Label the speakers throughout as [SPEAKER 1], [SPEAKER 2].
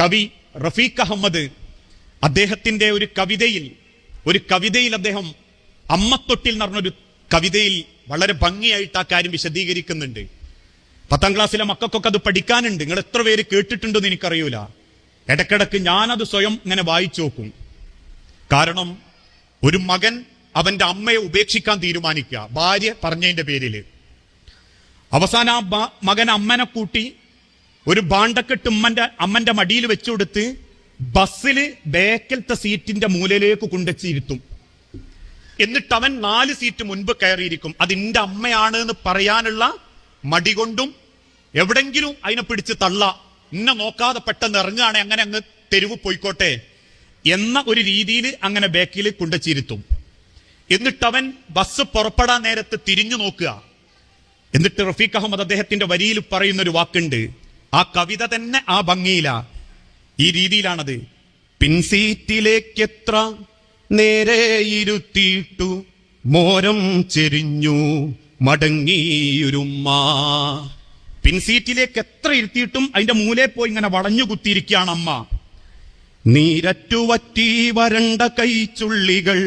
[SPEAKER 1] കവി റഫീഖ് അഹമ്മദ് അദ്ദേഹത്തിന്റെ ഒരു കവിതയിൽ ഒരു കവിതയിൽ അദ്ദേഹം അമ്മത്തൊട്ടിൽ എന്ന് പറഞ്ഞൊരു കവിതയിൽ വളരെ ഭംഗിയായിട്ട് ആ കാര്യം വിശദീകരിക്കുന്നുണ്ട്. പത്താം ക്ലാസ്സിലെ മക്കൾക്കൊക്കെ അത് പഠിക്കാനുണ്ട്. നിങ്ങൾ എത്ര പേര് കേട്ടിട്ടുണ്ടെന്ന് എനിക്കറിയൂല. ഇടക്കിടക്ക് ഞാനത് സ്വയം ഇങ്ങനെ വായിച്ചു നോക്കും. കാരണം ഒരു മകൻ അവന്റെ അമ്മയെ ഉപേക്ഷിക്കാൻ തീരുമാനിക്കുക. ഭാര്യ പറഞ്ഞതിന്റെ പേരിൽ അവസാന ആ മകൻ അമ്മനെ കൂട്ടി ഒരു ബാണ്ടക്കെട്ട് ഉമ്മന്റെ അമ്മന്റെ മടിയിൽ വെച്ചുകൊടുത്ത് ബസ്സിൽ ബേക്കലത്തെ സീറ്റിന്റെ മൂലയിലേക്ക് കൊണ്ടുവച്ചിരുത്തും. എന്നിട്ട് അവൻ നാല് സീറ്റ് മുൻപ് കയറിയിരിക്കും. അത് എന്റെ അമ്മയാണ് എന്ന് പറയാനുള്ള മടി കൊണ്ടും എവിടെങ്കിലും അതിനെ പിടിച്ച് തള്ള. എന്നെ നോക്കാതെ പെട്ടെന്ന് ഇറങ്ങുകയാണെ അങ്ങനെ അങ്ങ് തെരുവ് പോയിക്കോട്ടെ എന്ന ഒരു രീതിയിൽ അങ്ങനെ ബേക്കിൽ കൊണ്ടുവച്ചിരുത്തും. അവൻ ബസ് പുറപ്പെടാൻ നേരത്ത് തിരിഞ്ഞു നോക്കുക. എന്നിട്ട് റഫീഖ് അഹമ്മദ് അദ്ദേഹത്തിന്റെ വരിയിൽ പറയുന്ന ഒരു വാക്കുണ്ട്. ആ കവിത തന്നെ ആ ഭംഗിയില. ഈ രീതിയിലാണത്. പിൻസീറ്റിലേക്ക് എത്ര നേരെ ഇരുത്തിയിട്ടു മോരം ചെരിഞ്ഞു മടങ്ങിയൊരുമ്മ. പിൻസീറ്റിലേക്ക് എത്ര ഇരുത്തിയിട്ടും അതിന്റെ മൂലെ പോയി ഇങ്ങനെ വളഞ്ഞു കുത്തിയിരിക്കുകയാണ് അമ്മ നീരറ്റുവറ്റി വരണ്ട കൈച്ചുള്ളികൾ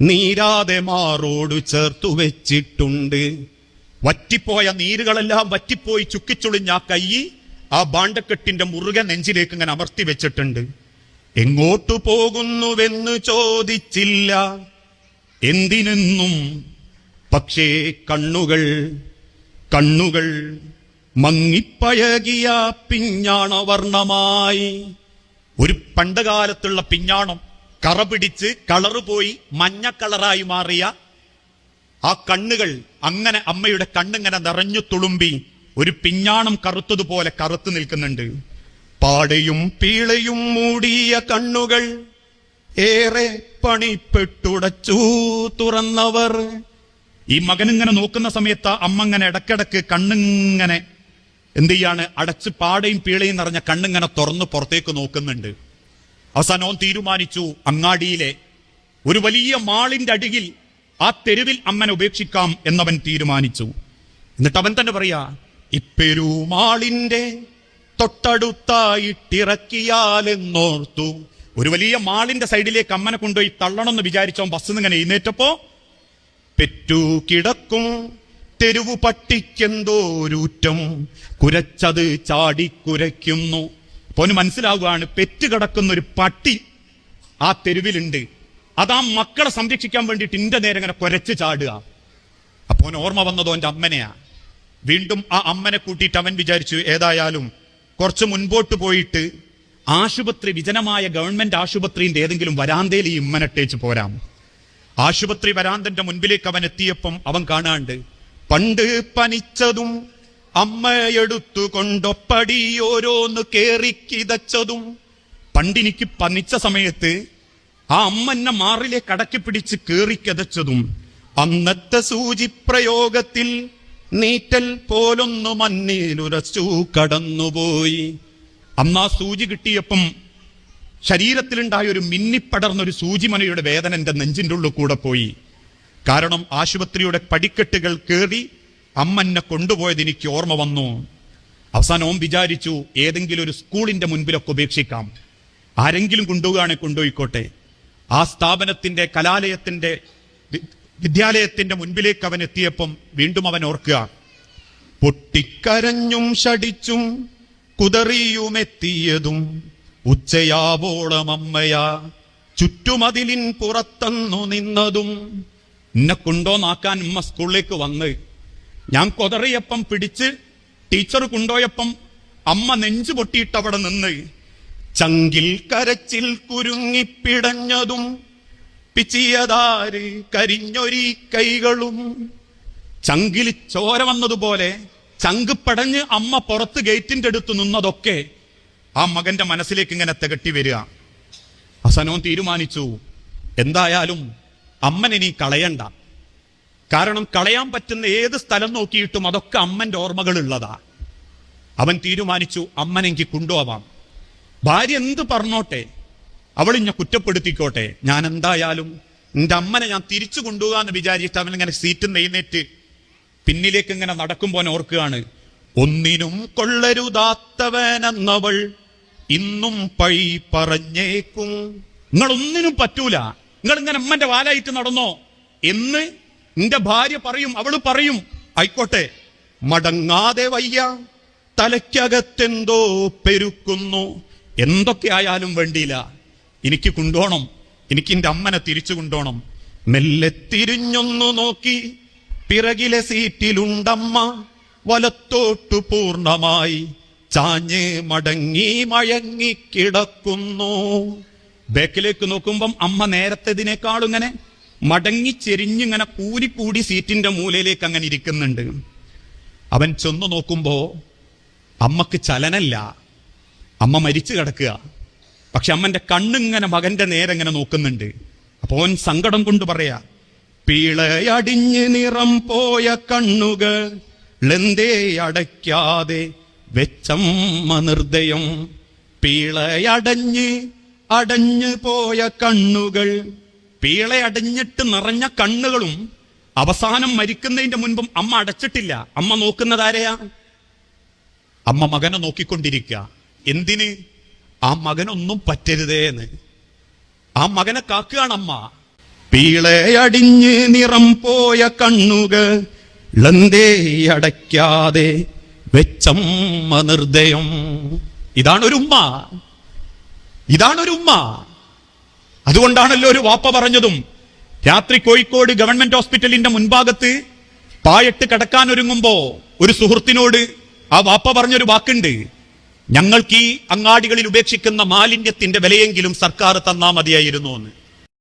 [SPEAKER 1] നീരാതെ മാറോട് ചേർത്തു വെച്ചിട്ടുണ്ട്. വറ്റിപ്പോയ നീരുകളെല്ലാം വറ്റിപ്പോയി ചുക്കിച്ചുളിഞ്ഞ ആ കൈ ആ ബാണ്ടക്കെട്ടിന്റെ മുറുകെ നെഞ്ചിലേക്ക് ഇങ്ങനെ അമർത്തി വെച്ചിട്ടുണ്ട്. എങ്ങോട്ടു പോകുന്നുവെന്ന് ചോദിച്ചില്ല. എന്തിനെന്നും പക്ഷേ കണ്ണുകൾ കണ്ണുകൾ മങ്ങിപ്പഴകിയ പിഞ്ഞാണവർണമായി ഒരു പണ്ടുകാലത്തുള്ള പിഞ്ഞാണം കറ പിടിച്ച് കളറ് പോയി മഞ്ഞ കളറായി മാറിയ ആ കണ്ണുകൾ അങ്ങനെ അമ്മയുടെ കണ്ണിങ്ങനെ നിറഞ്ഞു തുളുമ്പി ഒരു പിഞ്ഞാണം കറുത്തതുപോലെ കറുത്തു നിൽക്കുന്നുണ്ട്. പാടയും പീളയും മൂടിയ കണ്ണുകൾ ഏറെ പണിപ്പെട്ടുടച്ചു തുറന്നവർ. ഈ മകൻ ഇങ്ങനെ നോക്കുന്ന സമയത്ത് അമ്മ ഇങ്ങനെ ഇടക്കിടക്ക് കണ്ണിങ്ങനെ എന്ത് ചെയ്യാണ്? അടച്ച് പാടയും പീളയും നിറഞ്ഞ കണ്ണിങ്ങനെ തുറന്ന് പുറത്തേക്ക് നോക്കുന്നുണ്ട്. അവസാനം തീരുമാനിച്ചു അങ്ങാടിയിലെ ഒരു വലിയ മാളിന്റെ അടിയിൽ ആ തെരുവിൽ അമ്മനെ ഉപേക്ഷിക്കാം എന്നവൻ തീരുമാനിച്ചു. എന്നിട്ട് അവൻ തന്നെ പറയാ ഇപ്പെരുമാളിന്റെ തൊട്ടടുത്തായിട്ടിറക്കിയാലെന്നോർത്തു. ഒരു വലിയ മാളിന്റെ സൈഡിലേക്ക് അമ്മനെ കൊണ്ടുപോയി തള്ളണമെന്ന് വിചാരിച്ചോ ബസ് ഇങ്ങനെ എഴുന്നേറ്റപ്പോ പെറ്റു കിടക്കും തെരുവു പട്ടിക്കെന്തോരൂറ്റം കുരച്ചത് ചാടിക്കുരയ്ക്കുന്നു പോന് മനസ്സിലാവുകയാണ് പെറ്റ് കിടക്കുന്ന ഒരു പട്ടി ആ തെരുവിലുണ്ട്. അത് ആ മക്കളെ സംരക്ഷിക്കാൻ വേണ്ടിയിട്ട് ഇന്റെ നേരെ ഇങ്ങനെ കുരച്ച് ചാടുക. അപ്പോ ഓർമ്മ വന്നതോ എന്റെ അമ്മനെയാ. വീണ്ടും ആ അമ്മനെ കൂട്ടിയിട്ട് അവൻ വിചാരിച്ചു ഏതായാലും കുറച്ച് മുൻപോട്ട് പോയിട്ട് ആശുപത്രി വിജനമായ ഗവൺമെന്റ് ആശുപത്രിന്റെ ഏതെങ്കിലും വരാന്തയിൽ ഈ ഉമ്മനട്ടേച്ച് പോരാം. ആശുപത്രി വരാന്തന്റെ മുൻപിലേക്ക് അവൻ എത്തിയപ്പം അവൻ കാണാണ്ട് പണ്ട് പനിച്ചതും അമ്മയെടുത്തു കൊണ്ടൊപ്പടി ഓരോന്ന് കേറി കിതച്ചതും. പണ്ടിനിക്ക് പനിച്ച സമയത്ത് ആ അമ്മന്നെ മാറിലെ കടക്കി പിടിച്ച് കേറി കിതച്ചതും. അന്നത്തെ സൂചി പ്രയോഗത്തിൽ നീറ്റൽ പോലൊന്നു മഞ്ഞിലുരച്ചു കടന്നുപോയി. അന്ന് ആ സൂചി കിട്ടിയപ്പം ശരീരത്തിലുണ്ടായ ഒരു മിന്നിപ്പടർന്നൊരു സൂചിമനയുടെ വേദന എന്റെ നെഞ്ചിന്റെ ഉള്ളിൽ കൂടെ പോയി. കാരണം ആശുപത്രിയുടെ പടിക്കെട്ടുകൾ കയറി അമ്മനെ കൊണ്ടുപോയത് എനിക്ക് ഓർമ്മ വന്നു. അവസാനം ഓം വിചാരിച്ചു ഏതെങ്കിലും ഒരു സ്കൂളിന്റെ മുൻപിലൊക്കെ ഉപേക്ഷിക്കാം. ആരെങ്കിലും കൊണ്ടുപോവുകയാണെങ്കിൽ കൊണ്ടുപോയിക്കോട്ടെ. ആ സ്ഥാപനത്തിന്റെ കലാലയത്തിന്റെ വിദ്യാലയത്തിന്റെ മുൻപിലേക്ക് അവൻ എത്തിയപ്പം വീണ്ടും അവൻ ഓർക്കുക പൊട്ടിക്കരഞ്ഞും ഷടിച്ചും കുതറിയുമെത്തിയതും ഉച്ചയാവോളം അമ്മയാ ചുറ്റുമതിലിൻ പുറത്തന്നു നിന്നതും. എന്നെ കൊണ്ടോന്നാക്കാൻ ഉമ്മ സ്കൂളിലേക്ക് വന്ന്. ഞാൻ കൊതറിയപ്പം പിടിച്ച് ടീച്ചർ കൊണ്ടോയപ്പം അമ്മ നെഞ്ചു പൊട്ടിയിട്ടവിടെ നിന്ന്. ചങ്കിൽ കരച്ചിൽ കുരുങ്ങിപ്പിടഞ്ഞതും പിച്ചിയതാര് കരിഞ്ഞൊരി കൈകളും. ചങ്കിൽ ചോര വന്നതുപോലെ ചങ്ക് പടഞ്ഞ് അമ്മ പുറത്ത് ഗേറ്റിന്റെ അടുത്ത് നിന്നതൊക്കെ ആ മകന്റെ മനസ്സിലേക്ക് ഇങ്ങനെ തികട്ടി വരിക. ഹസനോൻ തീരുമാനിച്ചു എന്തായാലും അമ്മനെ നീ കളയണ്ട. കാരണം കളയാൻ പറ്റുന്ന ഏത് സ്ഥലം നോക്കിയിട്ടും അതൊക്കെ അമ്മന്റെ ഓർമ്മകൾ ഉള്ളതാ അവൻ തീരുമാനിച്ചു അമ്മനെങ്കി കൊണ്ടുപോവാം. ഭാര്യ എന്ത് പറഞ്ഞോട്ടെ? അവൾ കുറ്റപ്പെടുത്തിക്കോട്ടെ? ഞാൻ എന്തായാലും എന്റെ അമ്മനെ ഞാൻ തിരിച്ചു കൊണ്ടുപോകാന്ന് വിചാരിച്ചിട്ട് അവൻ ഇങ്ങനെ സീറ്റ് നെയ്യുന്നേറ്റ് പിന്നിലേക്ക് ഇങ്ങനെ നടക്കുമ്പോൾ ഓർക്കുകയാണ് ഒന്നിനും കൊള്ളരുതാത്തവനെന്നവൾ ഇന്നും പഴി പറഞ്ഞേക്കും. നിങ്ങളൊന്നിനും പറ്റൂല. നിങ്ങൾ ഇങ്ങനെ അമ്മന്റെ വാലായിട്ട് നടന്നോ? എന്ന് നിന്റെ ഭാര്യ പറയും അവൾ പറയും ആയിക്കോട്ടെ മടങ്ങാതെ വയ്യ. തലയ്ക്കകത്തെന്തോ പെരുക്കുന്നു. എന്തൊക്കെ ആയാലും വേണ്ടിയില്ല. എനിക്ക് കൊണ്ടോണം. എനിക്ക് എന്റെ അമ്മനെ തിരിച്ചു കൊണ്ടോണം. മെല്ലെ തിരിഞ്ഞൊന്നു നോക്കി. പിറകിലെ സീറ്റിലുണ്ടമ്മ. വലത്തോട്ടു പൂർണമായി. ചാഞ്ഞ് മടങ്ങി മയങ്ങി കിടക്കുന്നു. ബാക്കിലേക്ക് നോക്കുമ്പം അമ്മ നേരത്തെതിനേക്കാളും ഇങ്ങനെ മടങ്ങി ചെരിഞ്ഞിങ്ങനെ കൂടിക്കൂടി സീറ്റിന്റെ മൂലയിലേക്ക് അങ്ങനെ ഇരിക്കുന്നുണ്ട്. അവൻ ചെന്നു നോക്കുമ്പോ അമ്മയ്ക്ക് ചലനല്ല. അമ്മ മരിച്ചു കിടക്കുക. പക്ഷെ അമ്മന്റെ കണ്ണിങ്ങനെ മകന്റെ നേരെ ഇങ്ങനെ നോക്കുന്നുണ്ട്. അപ്പൊ ഓൻ സങ്കടം കൊണ്ട് പറയാ പീളയടിഞ്ഞ് നിറം പോയ കണ്ണുകൾ എന്തേ അടയ്ക്കാതെ വെച്ചമ്മ നിർദ്ദയം. പീളയടഞ്ഞ് അടഞ്ഞു പോയ കണ്ണുകൾ പീളയടഞ്ഞിട്ട് നിറഞ്ഞ കണ്ണുകളും അവസാനം മരിക്കുന്നതിന്റെ മുൻപും അമ്മ അടച്ചിട്ടില്ല. അമ്മ നോക്കുന്നത് ആരെയാ? അമ്മ മകനെ നോക്കിക്കൊണ്ടിരിക്കുക. എന്തിന്? ആ മകനൊന്നും പറ്റരുതേ എന്ന്. ആ മകനെ കാക്കുകയാണ് അമ്മ. പീളയടിഞ്ഞ് നിറം പോയ കണ്ണുകൾ ലന്തേ അടയ്ക്കാതെ വെച്ചമ്മ നിർദ്ദയം. ഒരു ഉമ്മ ഇതാണൊരു ഉമ്മ അതുകൊണ്ടാണല്ലോ ഒരു വാപ്പ പറഞ്ഞതും രാത്രി കോഴിക്കോട് ഗവൺമെന്റ് ഹോസ്പിറ്റലിന്റെ മുൻഭാഗത്ത് പായട്ട് കിടക്കാൻ ഒരുങ്ങുമ്പോ ഒരു സുഹൃത്തിനോട് ആ വാപ്പ പറഞ്ഞൊരു വാക്കുണ്ട്. ഞങ്ങൾക്ക് ഈ അങ്ങാടികളിൽ ഉപേക്ഷിക്കുന്ന മാലിന്യത്തിന്റെ വിലയെങ്കിലും സർക്കാർ തന്നാ മതിയായിരുന്നു എന്ന്.